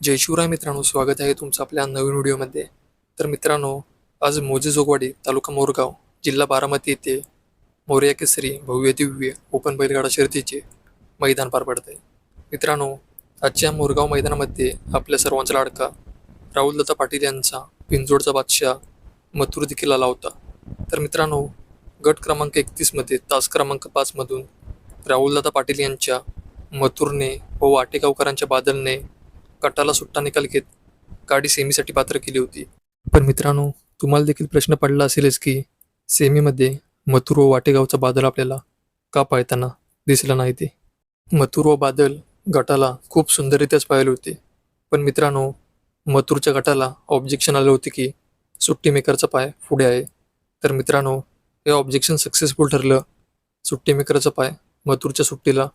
जय शिवराय मित्रांनो स्वागत आहे तुमचं आपल्या नवीन व्हिडिओमध्ये. तर मित्रांनो आज मोजे जोगवाडी तालुका मोरगाव जिल्हा बारामती येथे मोर्या केसरी भव्य दिव्य ओपन बैलगाडा शर्यतीचे मैदान पार पडत आहे मित्रांनो आजच्या मोरगाव मैदानामध्ये आपल्या सर्वांचा लाडका राहुलदत्ता पाटील यांचा पिंजोडचा बादशाह मथुर देखील आला होता. तर मित्रांनो गट क्रमांक एकतीसमध्ये तास क्रमांक पाचमधून राहुलदादा पाटील यांच्या मथुरने व वाटेगावकरांच्या बादलने गटाला सुट्टा निकाल घेत गाडी सेमीसाठी पात्र केली होती. पण मित्रांनो तुम्हाला देखील प्रश्न पडला असेलच की सेमीमध्ये मथुर व वाटेगावचा बादल आपल्याला का पाळताना दिसला नाही ते? मथुर व बादल गटाला खूप सुंदररित्याच पाहिले होते. पण मित्रांनो मथुरच्या गटाला ऑब्जेक्शन आले होते की सुट्टी मेकरचा पाय पुढे आहे. तर मित्रांनो हे ऑब्जेक्शन सक्सेसफुल ठरलं. सुट्टी मेकरचा पाय मथुरच्या सुट्टीला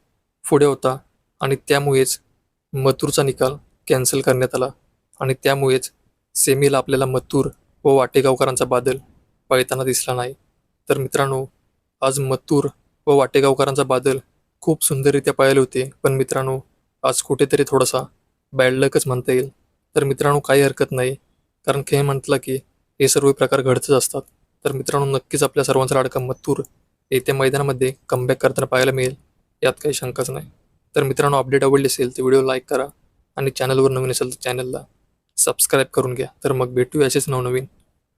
पुढे होता आणि त्यामुळेच मथुरचा निकाल कॅन्सल करण्यात आला आणि त्यामुळेच सेमीला आपल्याला मथुर व वाटेगावकरांचा बादल पळताना दिसला नाही. तर मित्रांनो आज मथुर व वाटेगावकरांचा बादल खूप सुंदररित्या पाळले होते. पण मित्रांनो आज कुठेतरी थोडासा बॅड लकच म्हणता येईल. तर मित्रांनो काही हरकत नाही. कारण खेळ म्हटलं की हे सर्व प्रकार घडतच असतात. तर मित्रांनो नक्कीच आपल्या सर्वांचा लाडका मथुर येत्या मैदानामध्ये कमबॅक करताना पाहायला मिळेल. यात काही शंकाच नाही. तर मित्रांनो अपडेट आवडली असेल तर व्हिडिओ लाईक करा. आणि चॅनलवर नवीन असेल तर चॅनलला सबस्क्राईब करून घ्या. तर मग भेटूया असेच नवनवीन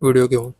व्हिडिओ घेऊन.